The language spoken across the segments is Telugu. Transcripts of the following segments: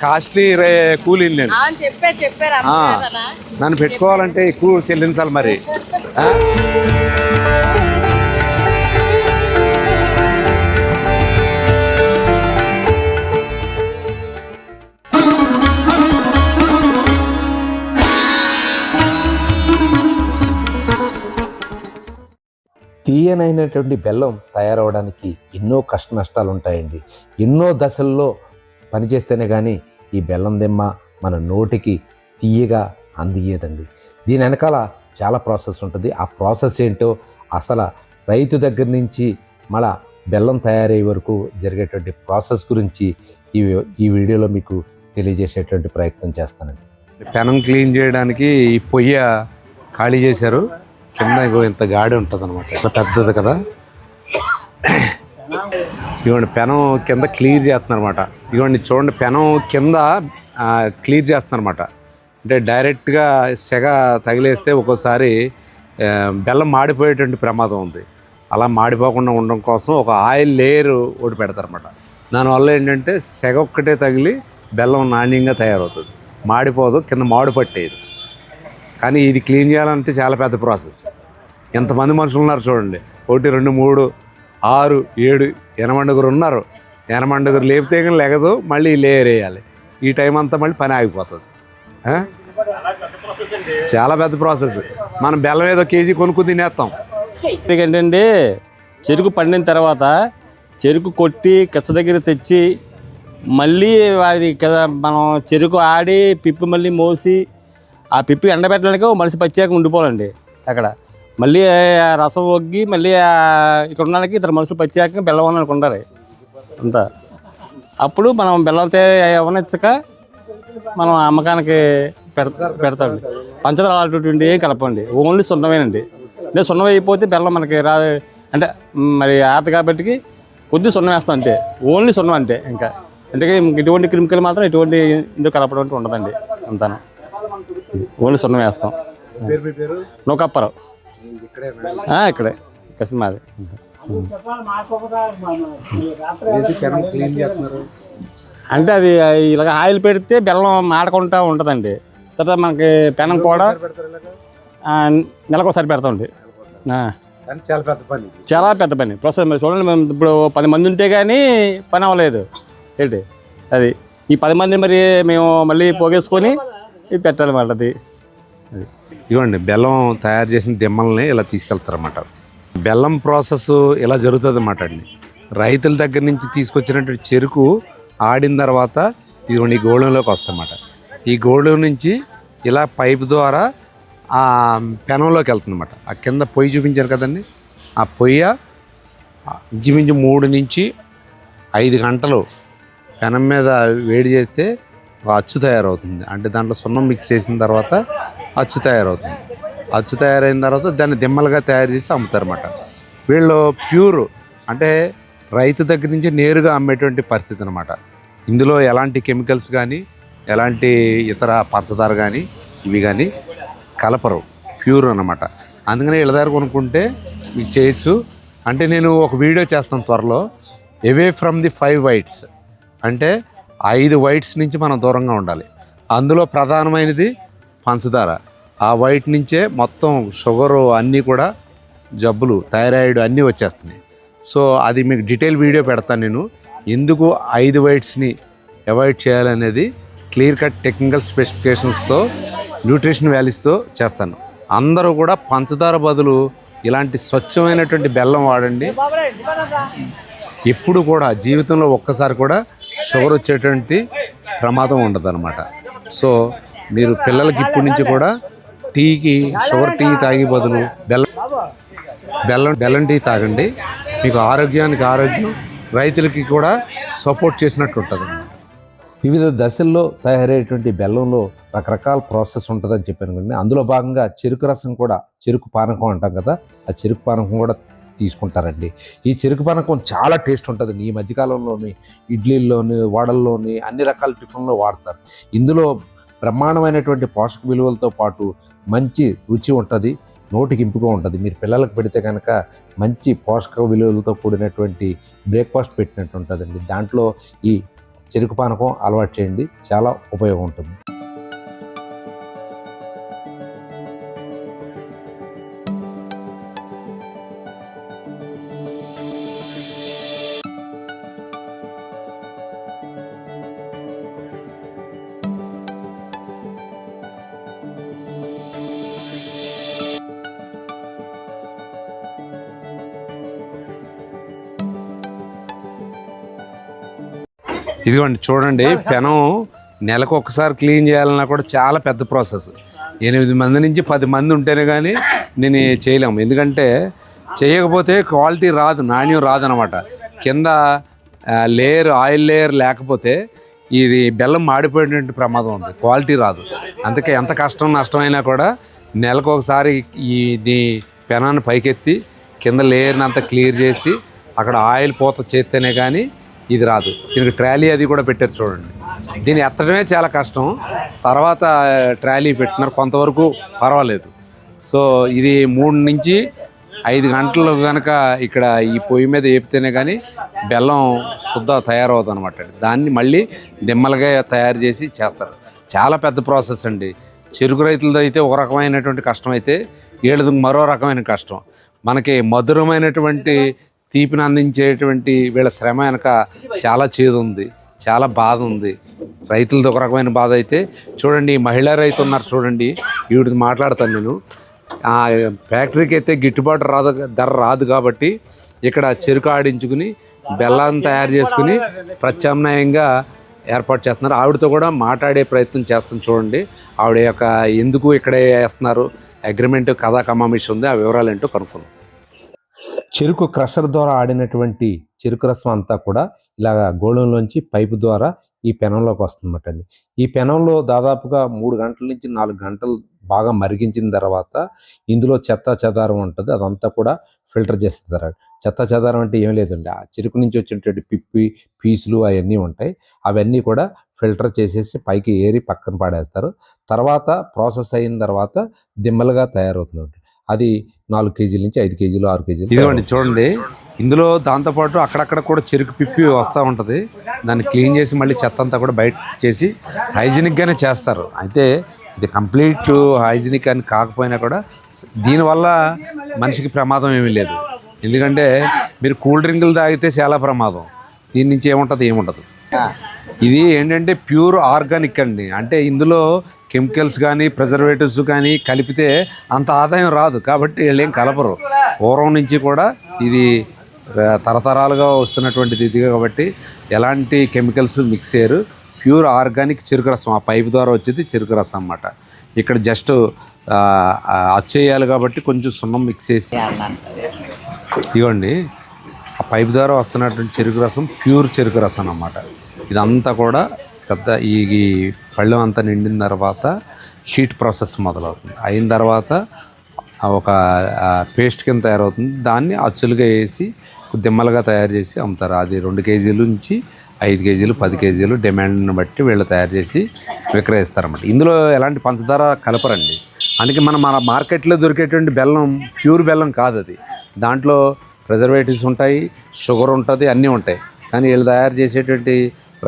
కాస్ట్లీ రే కూలీని నేను? నన్ను పెట్టుకోవాలంటే ఎక్కువ చెల్లించాలి మరి? తీయనైనటువంటి బెల్లం తయారవడానికి ఎన్నో కష్ట నష్టాలు ఉంటాయండి ఎన్నో దశల్లో పనిచేస్తేనే కానీ ఈ బెల్లం దిమ్మ మన నోటికి తీయగా అందియేదండి దీని వెనకాల చాలా ప్రాసెస్ ఉంటుంది. ఆ ప్రాసెస్ ఏంటో అసలు రైతు దగ్గర నుంచి మళ్ళా బెల్లం తయారయ్యే వరకు జరిగేటువంటి ప్రాసెస్ గురించి ఈ ఈ వీడియోలో మీకు తెలియజేసేటువంటి ప్రయత్నం చేస్తానండి. పెనం క్లీన్ చేయడానికి ఈ పొయ్య ఖాళీ చేశారు. కింద ఇగో ఇంత గాడి ఉంటుంది అనమాట పెద్దది కదా. ఇవ్వండి పెనం కింద క్లియర్ చేస్తున్నారన్నమాట. ఇవ్వండి చూడండి పెనం కింద క్లియర్ చేస్తున్నారన్నమాట. అంటే డైరెక్ట్గా సెగ తగిలేస్తే ఒక్కోసారి బెల్లం మాడిపోయేటువంటి ప్రమాదం ఉంది. అలా మాడిపోకుండా ఉండడం కోసం ఒక ఆయిల్ లేయర్ ఒకటి పెడతారన్నమాట. దానివల్ల ఏంటంటే సెగ ఒక్కటే తగిలి బెల్లం నాణ్యంగా తయారవుతుంది. మాడిపోదు కింద మాడి పట్టేది కానీ ఇది క్లీన్ చేయాలంటే చాలా పెద్ద ప్రాసెస్. ఎంతమంది మనుషులు ఉన్నారు చూడండి. ఒకటి రెండు మూడు ఆరు ఏడు ఎనమండుగురు ఉన్నారు. ఎనమండుగురు లేపితే కానీ లెగదు మళ్ళీ లేయర్ వేయాలి ఈ టైం అంతా మళ్ళీ పని ఆగిపోతుంది. చాలా పెద్ద ప్రాసెస్. మనం బెల్లం ఏదో కేజీ కొనుక్కు తినేస్తాం ఏంటంటే చెరుకు పండిన తర్వాత చెరుకు కొట్టి కచ్చ దగ్గర తెచ్చి మళ్ళీ అది కదా మనం చెరుకు ఆడి పిప్పి మళ్ళీ మోసి ఆ పిప్పి ఎండబెట్టడానికి మనిషి పచ్చాక ఉండిపోవాలండి అక్కడ. మళ్ళీ రసం ఒగ్గి మళ్ళీ ఇక్కడ ఉండడానికి ఇద్దరు మనుషులు ప్రత్యేకంగా బెల్లం ఉండడానికి ఉండాలి అంతా. అప్పుడు మనం బెల్లం ఇవ్వనిచ్చక మనం అమ్మకానికి పెడతా పెడతామండి పంచదార అలాంటివి ఏం కలపండి. ఓన్లీ సున్నమేనండి. అదే సున్నం అయిపోతే బెల్లం మనకి రా అంటే మరి ఆత కాబట్టి కొద్ది సున్నం వేస్తాం అంతే. ఓన్లీ సున్నం అంతే ఇంకా. అంటే ఇటువంటి క్రిమికల్ మాత్రం ఎటువంటి ఇందుకు కలపడం అంటూ ఉండదండి. అంతాను. ఓన్లీ సున్నం వేస్తాం. నూకప్పరావు ఆ, ఇక్కడే కసి మాది. అంటే అది ఇలాగ ఆయిల్ పెడితే బెల్లం మాడకుండా ఉంటుందండి. తర్వాత మనకి పెనం కూడా నెలకోసారి పెడతామండి. చాలా పెద్ద పని చాలా పెద్ద పని. ప్రస్తుతం మీరు చూడండి మేము ఇప్పుడు పది మంది ఉంటే కానీ పని అవ్వలేదు. ఏంటి? అది. ఈ పది మంది మరి మేము మళ్ళీ పోగేసుకొని పెట్టాలన్నమాట అది అది ఇదిగోండి బెల్లం తయారు చేసిన దిమ్మల్ని ఇలా తీసుకెళ్తారన్నమాట. బెల్లం ప్రాసెస్ ఇలా జరుగుతుంది అన్నమాట అండి. రైతుల దగ్గర నుంచి తీసుకొచ్చినటువంటి చెరుకు ఆడిన తర్వాత ఇదిగోండి ఈ గోళంలోకి వస్తాయన్నమాట ఈ గోళం నుంచి ఇలా పైపు ద్వారా ఆ పెనంలోకి వెళ్తుందన్నమాట. ఆ కింద పొయ్యి చూపించారు కదండి. ఆ పొయ్య ఇంచుమించు మూడు నుంచి ఐదు గంటలు పెనం మీద వేడి చేస్తే ఒక అచ్చు తయారవుతుంది. అంటే దాంట్లో సున్నం మిక్స్ చేసిన తర్వాత అచ్చు తయారవుతుంది. అచ్చు తయారైన తర్వాత దాన్ని దిమ్మలుగా తయారు చేసి అమ్ముతారన్నమాట. వీళ్ళు ప్యూర్ అంటే రైతు దగ్గర నుంచి నేరుగా అమ్మేటువంటి పరిస్థితి అనమాట ఇందులో ఎలాంటి కెమికల్స్ కానీ ఎలాంటి ఇతర పంచదార కానీ ఇవి కానీ కలపరు. ప్యూర్ అన్నమాట. అందుకని ఇళ్ళదార కొనుక్కుంటే మీకు చేయొచ్చు. అంటే నేను ఒక వీడియో చేస్తాను త్వరలో. Away from the five whites అంటే ఐదు వైట్స్ నుంచి మనం దూరంగా ఉండాలి. అందులో ప్రధానమైనది పంచదార. ఆ వైట్ నుంచే మొత్తం షుగరు అన్నీ కూడా జబ్బులు థైరాయిడ్ అన్నీ వచ్చేస్తున్నాయి. సో అది మీకు డీటెయిల్ వీడియో పెడతాను నేను. ఎందుకు ఐదు వైట్స్ని అవాయిడ్ చేయాలనేది క్లియర్ కట్ టెక్నికల్ స్పెసిఫికేషన్స్తో న్యూట్రిషన్ వాల్యూస్తో చేస్తాను. అందరూ కూడా పంచదార బదులు ఇలాంటి స్వచ్ఛమైనటువంటి బెల్లం వాడండి. ఎప్పుడు కూడా జీవితంలో ఒక్కసారి కూడా షుగర్ వచ్చేటువంటి ప్రమాదం ఉండదు సో మీరు పిల్లలకి ఇప్పటి నుంచి కూడా టీకి షుగర్ టీ తాగే బదులు బెల్లం బెల్లం బెల్లం టీ తాగండి. మీకు ఆరోగ్యానికి ఆరోగ్యం రైతులకి కూడా సపోర్ట్ చేసినట్టు ఉంటుంది. వివిధ దశల్లో తయారయ్యేటువంటి బెల్లంలో రకరకాల ప్రాసెస్ ఉంటుందని చెప్పాను కదండి. అందులో భాగంగా చెరుకు రసం కూడా చెరుకు పానకం అంటాం కదా ఆ చెరుకు పానకం కూడా తీసుకుంటారండి. ఈ చెరుకు పానకం చాలా టేస్ట్ ఉంటుంది. ఈ మధ్యకాలంలోని ఇడ్లీల్లోని వడల్లోని అన్ని రకాల టిఫిన్లో వాడతారు. ఇందులో బ్రహ్మాండమైనటువంటి పోషక విలువలతో పాటు మంచి రుచి ఉంటుంది నోటికి ఇంపుగా ఉంటుంది. మీరు పిల్లలకు పెడితే కనుక మంచి పోషక విలువలతో కూడినటువంటి బ్రేక్ఫాస్ట్ పెట్టినట్టు ఉంటుందండి. దాంట్లో ఈ చెరుకు పానకం అలవాటు చేయండి చాలా ఉపయోగం ఉంటుంది. ఇదిగోండి చూడండి పెనం నెలకు ఒకసారి క్లీన్ చేయాలన్నా కూడా చాలా పెద్ద ప్రాసెస్. ఎనిమిది మంది నుంచి పది మంది ఉంటేనే కానీ నేను చేయలేము. ఎందుకంటే చేయకపోతే క్వాలిటీ రాదు నాణ్యం రాదు అనమాట కింద లేయర్ ఆయిల్ లేయర్ లేకపోతే ఇది బెల్లం మాడిపోయేటువంటి ప్రమాదం ఉంది. క్వాలిటీ రాదు. అందుకే ఎంత కష్టం నష్టమైనా కూడా నెలకు ఒకసారి ఈ ఈ పెనాన్ని పైకెత్తి కింద లేయర్ని అంతా క్లియర్ చేసి అక్కడ ఆయిల్ పోత చేస్తేనే కానీ ఇది రాదు. దీనికి ట్రాలీ అది కూడా పెట్టారు చూడండి. దీన్ని ఎత్తడమే చాలా కష్టం. తర్వాత ట్రాలీ పెట్టినారు. కొంతవరకు పర్వాలేదు. సో ఇది మూడు నుంచి ఐదు గంటలు కనుక ఇక్కడ ఈ పొయ్యి మీద వేపితేనే కానీ బెల్లం శుద్ధ తయారవుతుంది అనమాట దాన్ని మళ్ళీ దిమ్మలుగా తయారు చేసి చేస్తారు. చాలా పెద్ద ప్రాసెస్ అండి. చెరుకు రైతులతో అయితే ఒక రకమైనటువంటి కష్టం అయితే వీళ్ళది మరో రకమైన కష్టం. మనకి మధురమైనటువంటి తీపిని అందించేటువంటి వీళ్ళ శ్రమ వెనక చాలా చేదు ఉంది చాలా బాధ ఉంది రైతులది ఒక రకమైన బాధ అయితే చూడండి మహిళా రైతు ఉన్నారు చూడండి ఈవిడికి మాట్లాడతాను నేను. ఫ్యాక్టరీకి అయితే గిట్టుబాటు రాదు ధర రాదు కాబట్టి ఇక్కడ చెరుకు ఆడించుకుని బెల్లాన్ని తయారు చేసుకుని ప్రత్యామ్నాయంగా ఏర్పాటు చేస్తున్నారు. ఆవిడతో కూడా మాట్లాడే ప్రయత్నం చేస్తాం చూడండి. ఆవిడ యొక్క ఎందుకు ఇక్కడే వేస్తున్నారు అగ్రిమెంట్ కథా కమామిషన్ ఉంది ఆ వివరాలు ఏంటో కనుక్కుందాం. చెరుకు క్రషర్ ద్వారా ఆడినటువంటి చెరుకు రసం అంతా కూడా ఇలాగ గోళంలోంచి పైపు ద్వారా ఈ పెనంలోకి వస్తుందన్నమాట అండి. ఈ పెనంలో దాదాపుగా మూడు గంటల నుంచి నాలుగు గంటలు బాగా మరిగించిన తర్వాత ఇందులో చెత్త చెదారం ఉంటుంది. అదంతా కూడా ఫిల్టర్ చేస్తారు చెత్త చెదారం అంటే ఏం లేదండి. ఆ చెరుకు నుంచి వచ్చినటువంటి పిప్పి పీసులు అవన్నీ ఉంటాయి. అవన్నీ కూడా ఫిల్టర్ చేసేసి పైకి ఏరి పక్కన పాడేస్తారు. తర్వాత ప్రాసెస్ అయిన తర్వాత దిమ్మలుగా తయారవుతుంది అది నాలుగు కేజీల నుంచి ఐదు కేజీలు ఆరు కేజీలు ఇదిగోండి చూడండి. ఇందులో దాంతోపాటు అక్కడక్కడ కూడా చెరుకు పిప్పి వస్తూ ఉంటుంది. దాన్ని క్లీన్ చేసి మళ్ళీ చెత్త అంతా కూడా బయట చేసి హైజీనిక్గానే చేస్తారు. అయితే ఇది కంప్లీట్ హైజీనిక్ అని కాకపోయినా కూడా దీనివల్ల మనిషికి ప్రమాదం ఏమీ లేదు. ఎందుకంటే మీరు కూల్ డ్రింకులు తాగితే చాలా ప్రమాదం. దీని నుంచి ఏముంటుంది ఏముండదు. ఇది ఏంటంటే ప్యూర్ ఆర్గానిక్ అండి. అంటే ఇందులో కెమికల్స్ కానీ ప్రిజర్వేటివ్స్ కానీ కలిపితే అంత ఆదాయం రాదు. కాబట్టి వీళ్ళు ఏం కలపరు. పూర్వం నుంచి కూడా ఇది తరతరాలుగా వస్తున్నటువంటిది ఇది కాబట్టి ఎలాంటి కెమికల్స్ మిక్స్ చేయరు. ప్యూర్ ఆర్గానిక్ చెరుకు రసం ఆ పైప్ ద్వారా వచ్చేది చెరుకు రసం అన్నమాట. ఇక్కడ జస్ట్ అచ్చేయాలి కాబట్టి కొంచెం సున్నం మిక్స్ చేసి ఇవ్వండి. ఆ పైప్ ద్వారా వస్తున్నటువంటి చెరుకు రసం ప్యూర్ చెరుకు రసం అన్నమాట. ఇదంతా కూడా పెద్ద ఈ పళ్ళెం అంతా నిండిన తర్వాత హీట్ ప్రాసెస్ మొదలవుతుంది. అయిన తర్వాత ఒక పేస్ట్ కింద తయారవుతుంది. దాన్ని అచ్చులుగా వేసి దిమ్మలుగా తయారు చేసి అమ్ముతారు. అది రెండు కేజీలు నుంచి ఐదు కేజీలు పది కేజీలు డిమాండ్ని బట్టి వీళ్ళు తయారు చేసి విక్రయిస్తారన్నమాట. ఇందులో ఎలాంటి పంచదార కలపరండి. అందుకే మనం మన మార్కెట్లో దొరికేటువంటి బెల్లం ప్యూర్ బెల్లం కాదు అది దాంట్లో ప్రిజర్వేటివ్స్ ఉంటాయి షుగర్ ఉంటుంది అన్నీ ఉంటాయి. కానీ వీళ్ళు తయారు చేసేటువంటి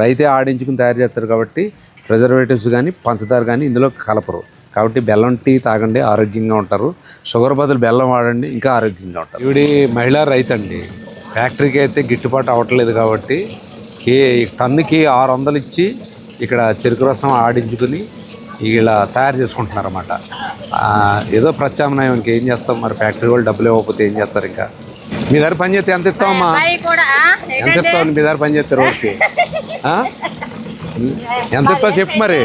రైతే ఆడించుకుని తయారు చేస్తారు కాబట్టి ప్రిజర్వేటివ్స్ కానీ పంచదార కానీ ఇందులో కలపరు. కాబట్టి బెల్లం టీ తాగండి ఆరోగ్యంగా ఉంటారు. షుగర్ బదులు బెల్లం వాడండి ఇంకా ఆరోగ్యంగా ఉంటారు. ఈవిడి మహిళా రైతు అండి ఫ్యాక్టరీకి అయితే గిట్టుబాటు అవ్వట్లేదు కాబట్టి కే టన్నుకి ఆరు వందలు ఇచ్చి ఇక్కడ చెరుకు రసం ఆడించుకుని ఇలా తయారు చేసుకుంటున్నారు అన్నమాట ఏదో ప్రత్యామ్నాయం ఇంకేం చేస్తాం మరి? ఫ్యాక్టరీ వాళ్ళు డబ్బులు ఇవ్వకపోతే ఏం చేస్తారు ఇంకా? మీ దగ్గర పని చేస్తే ఎంత ఆ, ఎంత ఇస్తావు మీ దగ్గర పని చేస్తే రోజుకి? ఎంత ఇస్తావు చెప్పు మరి.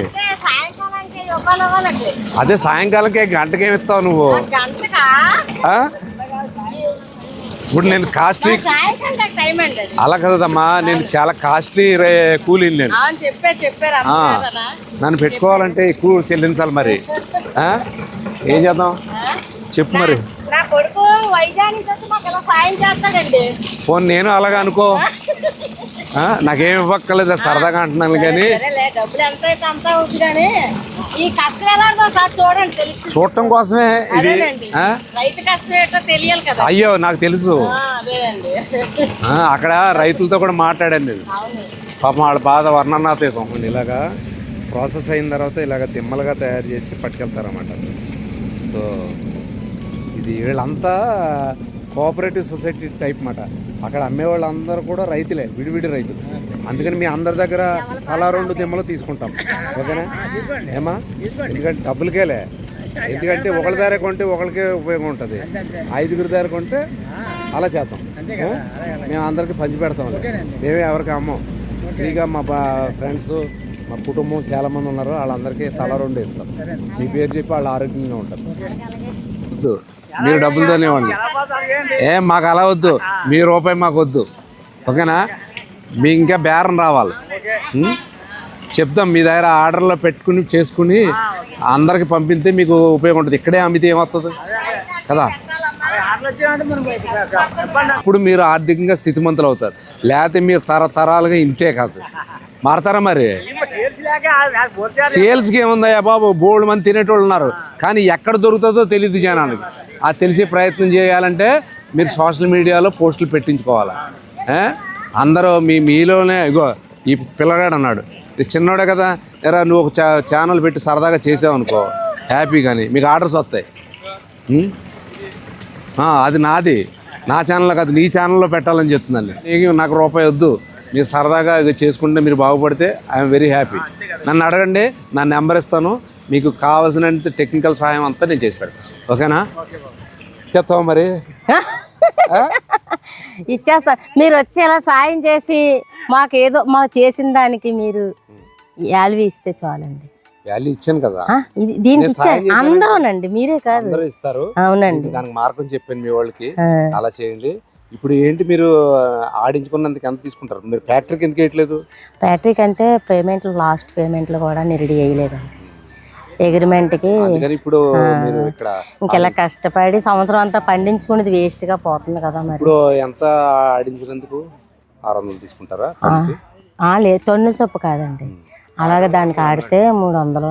అదే సాయంకాలంకే గంటకి ఏమి ఇస్తావు నువ్వు? ఇప్పుడు నేను కాస్ట్లీ అలా కదమ్మా నేను చాలా కాస్ట్లీ రే కూలీని నేను. నన్ను పెట్టుకోవాలంటే ఎక్కువ చెల్లించాలి మరి? ఏం చేద్దాం? చెప్పు మరి. ఫోన్ నేను అలాగా అనుకో. ఆ? నాకేం ఇవ్వక్కర్లేదు సరదాగా అంటున్నాను కానీ. చూడటం కోసమే ఇది. అయ్యో నాకు తెలుసు. అక్కడ రైతులతో కూడా అవును. పాపం వాళ్ళ బాధ వర్ణనాతీతం. ఇలాగా ప్రాసెస్ అయిన తర్వాత ఇలాగ దిమ్మలుగా తయారు చేసి పట్టుకెళ్తారన్నమాట. సో ఇది. వీళ్ళంతా కోఆపరేటివ్ సొసైటీ టైప్ మాట. అక్కడ అమ్మే వాళ్ళందరూ కూడా రైతులే విడివిడి రైతులు అందుకని మీ అందరి దగ్గర తలా రెండు దిమ్మలు తీసుకుంటాం. ఓకేనా? ఏమా? ఎందుకంటే డబ్బులకేలే. ఎందుకంటే ఒకళ్ళ ధర కొంటే ఒకరికే ఉపయోగం ఉంటుంది. ఐదుగురి ధర కొంటే అలా చేద్దాం? మేము అందరికి పంచి పెడతాం మేమే ఎవరికి అమ్మం. ఫ్రీగా మా బా ఫ్రెండ్స్ మా కుటుంబం చాలా మంది ఉన్నారు. వాళ్ళందరికీ తల రెండు ఇస్తాం. మీ పేరు చెప్పి వాళ్ళు ఆరోగ్యంగా ఉంటారు. మీరు డబ్బులతోనే ఇవ్వండి ఏం మాకు అలా వద్దు. మీ రూపాయి మాకు వద్దు. ఓకేనా? మీ ఇంకా బేరం రావాలి. చెప్తాం మీ దగ్గర ఆర్డర్లో పెట్టుకుని చేసుకుని అందరికి పంపితే మీకు ఉపయోగం ఉంటుంది. ఇక్కడే అమ్మితే ఏమవుతుంది కదా? ఇప్పుడు మీరు ఆర్థికంగా స్థితిమంతులు అవుతారు. లేకపోతే మీరు తరతరాలుగా ఇంతే కాదు. మారతారా మరి? సేల్స్కి ఏముందయ్యా బాబు? బోల్డ్ మంది తినేటోళ్ళు ఉన్నారు. కానీ ఎక్కడ దొరుకుతుందో తెలియదు జనానికి. ఆ తెలిసే ప్రయత్నం చేయాలంటే మీరు సోషల్ మీడియాలో పోస్టులు పెట్టించుకోవాలి. అందరూ మీ మీలోనే ఇగో ఈ పిల్లగాడు అన్నాడు. చిన్నోడే కదా ఎరా నువ్వు ఒక చా ఛానల్ పెట్టి సరదాగా చేసావనుకో హ్యాపీ కానీ మీకు ఆర్డర్స్ వస్తాయి. అది నాది. నా ఛానల్ కాదు నీ ఛానల్లో పెట్టాలని చెప్తున్నాను నీకు నాకు రూపాయి వద్దు. మీరు సరదాగా ఇది చేసుకుంటే మీరు బాగుపడితే ఐఎమ్ వెరీ హ్యాపీ. నన్ను అడగండి నా నెంబర్ ఇస్తాను. మీకు కావాల్సిన టెక్నికల్ సహాయం అంతా నేను చేసి పెడతాను ఓకేనా? చెప్తావా మరి? ఇచ్చేస్తా. మీరు వచ్చి ఇలా సాయం చేసి మాకు ఏదో మాకు చేసిన దానికి మీరు యాల్వి ఇస్తే చాలండి. వాల్యూ ఇచ్చాను కదా. దీనికి చేశానంటే అందరూనండి మీరే కాదు. అందరూ ఇస్తారు. అవునండి. దానికి మార్గం చెప్పాను మీ వాళ్ళకి. అలా చేయండి. ఇప్పుడు ఏంటి మీరు ఆడించుకున్నందుకు ఎంత తీసుకుంటారు? మీరు ఫ్యాక్టరీకి ఎందుకు వేయట్లేదు? బ్యాటరీకి అంతే పేమెంట్లు లాస్ట్ పేమెంట్లు కూడా నేను రెడీ చేయలేదండి అగ్రిమెంట్కి అందుకని ఇప్పుడు ఇంకెలా కష్టపడి సంవత్సరం అంతా పండించుకునేది వేస్ట్గా పోతుంది కదా మరి. ఇప్పుడు ఎంత ఆడించినందుకు? ఆరు వందలు తీసుకుంటారా లేదు తొన్నుల చొప్పు కాదండి. అలాగే దానికి ఆడితే మూడు వందలు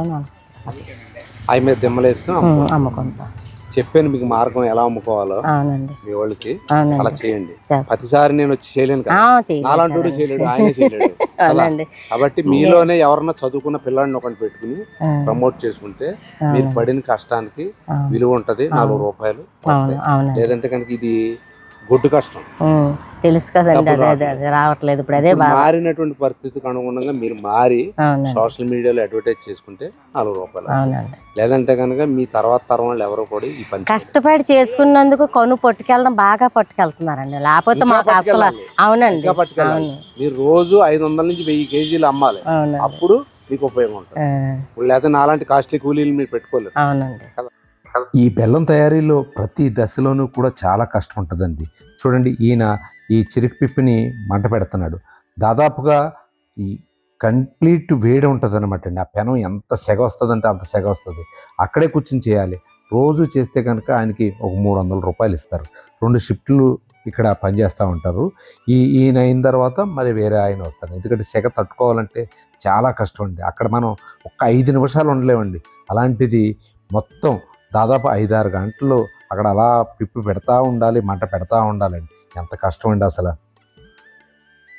అవి మీద దిమ్మలు వేసుకుని అమ్ముకుంటాం. చెప్పాను మీకు మార్గం ఎలా అమ్ముకోవాలో అవునండి. మీ వాళ్ళకి అవునండి. అలా చేయండి. చేస్తాం. ప్రతిసారి నేను వచ్చి చేయలేను కదా. ఆ, చేయండి నాలంటోడు చేయలేడు ఆయన చేయలేడు. అలా. అవునండి. కాబట్టి మీలోనే ఎవరన్నా చదువుకున్న పిల్లాడిని ఒకటి పెట్టుకుని ఆ, ప్రమోట్ చేసుకుంటే మీరు పడిన కష్టానికి. విలువ ఉంటది నాలుగు రూపాయలు అవును వస్తాయి అవునండి. లేదంటే కనుక ఇది గొడ్డు కష్టం. తెలుసు కదండి అదే రావట్లేదు. ఇప్పుడు అదే మారినటువంటి పరిస్థితికి అనుగుణంగా మీరు మారి సోషల్ మీడియాలో అడ్వర్టైజ్ చేసుకుంటే నాలుగు రూపాయలు అవునండి. లేదంటే కనుక మీ తర్వాత తరం వాళ్ళు ఎవరో కూడా ఈ పని కష్టపడి చేసుకున్నందుకు కొను పట్టుకెళ్ళడం బాగా పట్టుకెళ్తున్నారండి. లేకపోతే మాకు అసలు అవునండి. పట్టుకెళ్ళాలి. మీరు రోజు ఐదు వందల నుంచి వెయ్యి కేజీలు అమ్మాలి. అప్పుడు మీకు ఉపయోగం ఉంటుంది. లేకపోతే నాలాంటి కాస్ట్లీ కూలీలు మీరు పెట్టుకోలేరు. అవునండి. ఈ బెల్లం తయారీలో ప్రతి దశలోనూ కూడా చాలా కష్టం ఉంటుందండి చూడండి ఈయన ఈ చిరుకు పిప్పిని మంట పెడుతున్నాడు. దాదాపుగా ఈ కంప్లీట్ వేడి ఉంటుంది అనమాట అండి ఆ పెనం ఎంత సెగ వస్తుందంటే అంత సెగ వస్తుంది. అక్కడే కూర్చుని చేయాలి. రోజు చేస్తే కనుక ఆయనకి ఒక మూడు వందల రూపాయలు ఇస్తారు. రెండు షిఫ్ట్లు ఇక్కడ పనిచేస్తూ ఉంటారు. ఈ ఈయన అయిన తర్వాత మరి వేరే ఆయన వస్తారు. ఎందుకంటే సెగ తట్టుకోవాలంటే చాలా కష్టం అండి అక్కడ మనం ఒక్క ఐదు నిమిషాలు ఉండలేమండి. అలాంటిది మొత్తం దాదాపు ఐదారు గంటలు అక్కడ అలా పిప్పి పెడతా ఉండాలి మంట పెడతా ఉండాలండి ఎంత కష్టం అండి అసలు.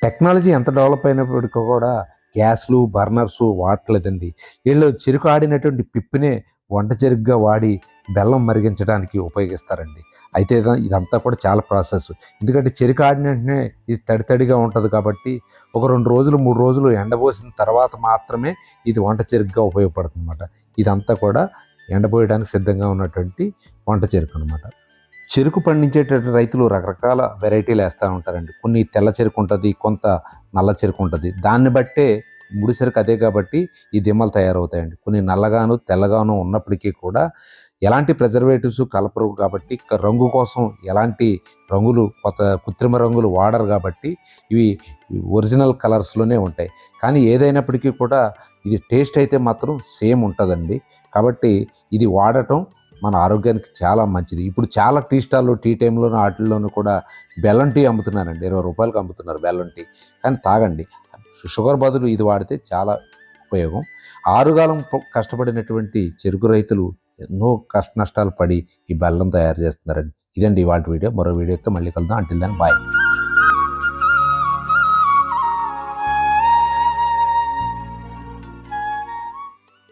టెక్నాలజీ ఎంత డెవలప్ అయినప్పటికీ కూడా గ్యాస్లు బర్నర్స్ వాడట్లేదండి. వీళ్ళు చెరుకు ఆడినటువంటి పిప్పినే వంట చెరుగ్గా వాడి బెల్లం మరిగించడానికి ఉపయోగిస్తారండి. అయితే ఇదంతా కూడా చాలా ప్రాసెస్. ఎందుకంటే చెరుకు ఆడిన వెంటనే ఇది తడి తడిగా ఉంటుంది కాబట్టి ఒక రెండు రోజులు మూడు రోజులు ఎండబోసిన తర్వాత మాత్రమే ఇది వంట చెరుగ్గా ఉపయోగపడుతుంది అన్నమాట ఇదంతా కూడా ఎండబోయడానికి సిద్ధంగా ఉన్నటువంటి వంట చెరుకు అనమాట చెరుకు పండించేటటువంటి రైతులు రకరకాల వెరైటీలు వేస్తూ ఉంటారండి. కొన్ని తెల్ల చెరుకు ఉంటుంది కొంత నల్ల చెరుకు ఉంటుంది. దాన్ని బట్టే ముడిసరికి అదే కాబట్టి ఈ దిమ్మలు తయారవుతాయండి. కొన్ని నల్లగాను తెల్లగాను ఉన్నప్పటికీ కూడా ఎలాంటి ప్రిజర్వేటివ్స్ కలపరు కాబట్టి రంగు కోసం ఎలాంటి రంగులు కొత్త కృత్రిమ రంగులు వాడరు కాబట్టి ఇవి ఒరిజినల్ కలర్స్లోనే ఉంటాయి. కానీ ఏదైనప్పటికీ కూడా ఇది టేస్ట్ అయితే మాత్రం సేమ్ ఉంటుందండి. కాబట్టి ఇది వాడటం మన ఆరోగ్యానికి చాలా మంచిది. ఇప్పుడు చాలా టీ స్టాల్లో టీ టైంలోనూ వాటిల్లోనూ కూడా బెల్లం టీ అమ్ముతున్నారండి. ఇరవై రూపాయలకి అమ్ముతున్నారు బెల్లం టీ. కానీ తాగండి. షుగర్ బదులు ఇది వాడితే చాలా ఉపయోగం. ఆరుగాలం కష్టపడినటువంటి చెరుకు రైతులు ఎన్నో కష్ట నష్టాలు పడి ఈ బెల్లం తయారు చేస్తున్నారండి ఇదండి ఇవాళ వీడియో. మరో వీడియోతో మళ్ళీ కలుద్దాం. అంటిల్ దాన్ని బాయ్